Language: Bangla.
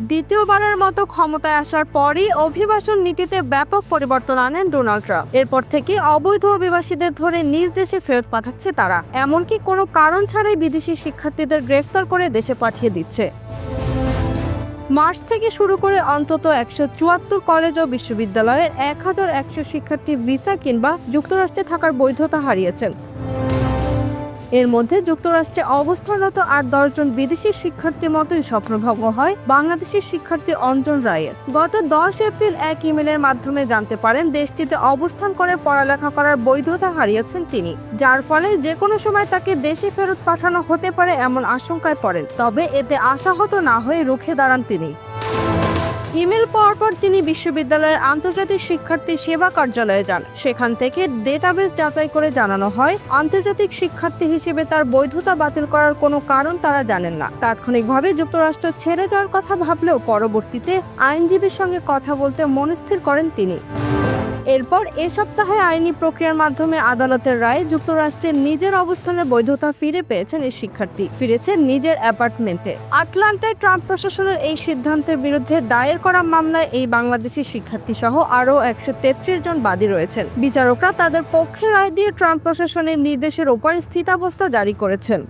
দ্বিতীয়বারের মতো ক্ষমতায় আসার পরই অভিবাসন নীতিতে ব্যাপক পরিবর্তন আনেন ডোনাল্ড ট্রাম্প। এরপর থেকে অবৈধ অভিবাসীদের ধরে নিজ দেশে ফেরত পাঠাচ্ছে তারা। এমনকি কোনো কারণ ছাড়াই বিদেশি শিক্ষার্থীদের গ্রেফতার করে দেশে পাঠিয়ে দিচ্ছে। মার্চ থেকে শুরু করে অন্তত একশো চুয়াত্তর কলেজ ও বিশ্ববিদ্যালয়ের এক হাজার একশো শিক্ষার্থী ভিসা কিংবা যুক্তরাষ্ট্রে থাকার বৈধতা হারিয়েছেন। এর মধ্যে যুক্তরাষ্ট্রে অবস্থানরত আর দশজন বিদেশি শিক্ষার্থীর মতোই স্বপ্নভঙ্গ হয় বাংলাদেশি শিক্ষার্থী অঞ্জন রায়ের। গত দশ এপ্রিল এক ইমেলের মাধ্যমে জানতে পারেন, দেশটিতে অবস্থান করে পড়ালেখা করার বৈধতা হারিয়েছেন তিনি, যার ফলে যে কোনো সময় তাকে দেশে ফেরত পাঠানো হতে পারে এমন আশঙ্কায় পড়েন। তবে এতে আশাহত না হয়ে রুখে দাঁড়ান তিনি। ইমেল পাওয়ার পর তিনি বিশ্ববিদ্যালয়ের আন্তর্জাতিক শিক্ষার্থী সেবা কার্যালয়ে যান। সেখান থেকে ডেটাবেস যাচাই করে জানানো হয়, আন্তর্জাতিক শিক্ষার্থী হিসেবে তার বৈধতা বাতিল করার কোনো কারণ তারা জানেন না। তাৎক্ষণিকভাবে যুক্তরাষ্ট্র ছেড়ে যাওয়ার কথা ভাবলেও পরবর্তীতে আইনজীবীর সঙ্গে কথা বলতে মনস্থির করেন তিনি। এরপর এ সপ্তাহে আইনি প্রক্রিয়ার মাধ্যমে আদালতের রায়ে যুক্তরাষ্ট্রের নিজের অবস্থানের বৈধতা ফিরে পেয়েছেন এই শিক্ষার্থী। ফিরেছেন নিজের অ্যাপার্টমেন্টে। আটলান্টায় ট্রাম্প প্রশাসনের এই সিদ্ধান্তের বিরুদ্ধে দায়ের করা মামলায় এই বাংলাদেশি শিক্ষার্থী সহ আরও একশো তেত্রিশ জন বাদী রয়েছেন। বিচারকরা তাদের পক্ষে রায় দিয়ে ট্রাম্প প্রশাসনের নির্দেশের ওপর স্থিতাবস্থা জারি করেছেন।